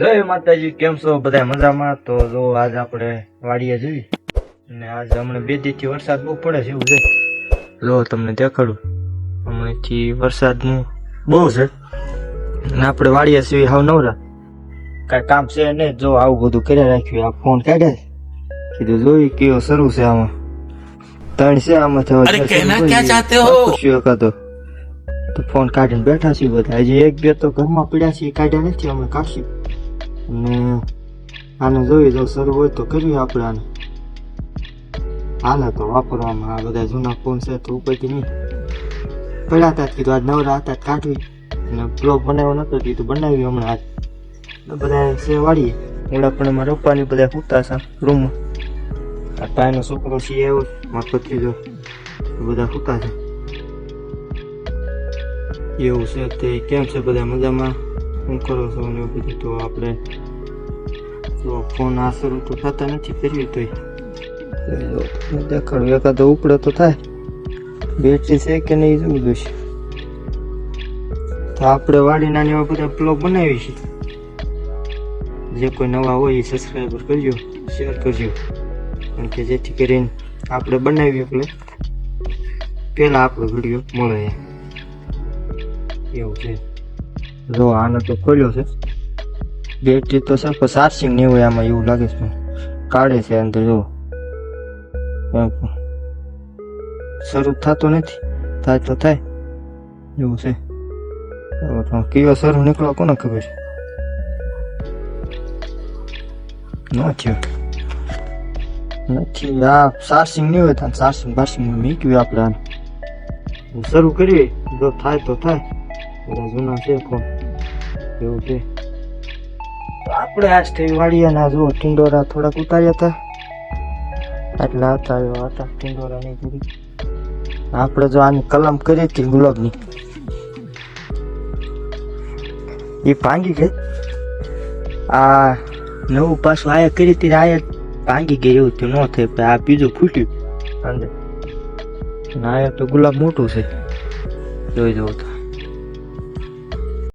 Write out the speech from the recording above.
જય માતાજી કેમ છો? બધા મજામાં? તો જો આજ આપણે વાડીએ જઈ અને આજ હમણાં બે દીથી વરસાદ બહુ પડે છે એવું છે. જો તમને દેખાડું. હમણાંથી વરસાદનું બહુ છે. અને આપણે વાડીએ છીએ હાવ નવરા. કાંઈ કામ છે નહીં. જો આવું બધું કર્યા રાખ્યું આ ફોન કાઢ્યા. કીધું જોઈ કેવો શરૂ છે આમાં. ત્રણ છે આમાં ક્યાં એકાદો? તો ફોન કાઢીને બેઠા છીએ બધા. હજી એક બે તો ઘરમાં પડ્યા છીએ કાઢ્યા નથી અમે કાઢશું. અને આને જોઈ જો શરૂ હોય તો કરીએ આપણે આને. હાલે તો વાપરવામાં આ બધા જૂના ફોન છે તો ઉપરથી નહીં. પડ્યા હતા કીધું આજ નવરા હતા કાઢવી. અને બ્લોગ બનાવ્યો નતો કીધું બનાવ્યું હમણાં આજ. બધા છે વાળીએ. ઓલા પણ એમાં રોપવાની બધા સૂતા છે રૂમમાં આ તાઈનો છોકરો છે એવો મારો ભત્રીજો બધા સૂતા છે. એવું છે તે કેમ છે બધા મજામાં? શું કરો છો ને એવું બધું? તો આપણે તો ફોન આ શરૂ તો થતા નથી કર્યું તોય. તો દેખાડું. એકાદો ઉપડે તો થાય. બેટરી છે કે નહીં જોવું જોઈશે. તો આપણે વાડી નાની એવા બધા બ્લોગ બનાવી છે. જે કોઈ નવા હોય એ સબસ્ક્રાઈબર કરજો શેર કરજો. કારણ કે જેથી કરીને આપણે બનાવીએ એટલે પહેલાં આપણો વીડિયો મળે. એવું છે. જો આનો તો ખોલ્યો છે. બેટરી તો છે ચાર્જિંગ નહીં હોય આમાં એવું લાગે છે કાઢે છે અંદર જો. શરૂ થતો નથી. થાય તો થાય. એવું છે. કયો શરૂ નીકળો કોને ખબર? છે ન થયો. નથી આ ચાર્જિંગ નહીં હોય તો ચાર્જિંગ બાર્જિંગ મૂક્યું આપણે શરૂ કરીએ. જો થાય તો થાય. જૂના છે ફોન એવું છે. આપણે આજ થઈ વાડિયાના જો ટિંડોરા થોડાક ઉતાર્યા હતા. આટલા હતા, એવા હતા, ટિંડોરા નહીં કરી આપણે જો આની કલમ કરી હતી ગુલાબની. એ ભાંગી ગઈ. આ નવું પાછું આયા કરી હતી આયા ભાંગી ગઈ એવું તો ન થાય, પણ આ બીજું ફૂટ્યું. અંદર આયા તો ગુલાબ મોટું છે. જોઈ જવું તો.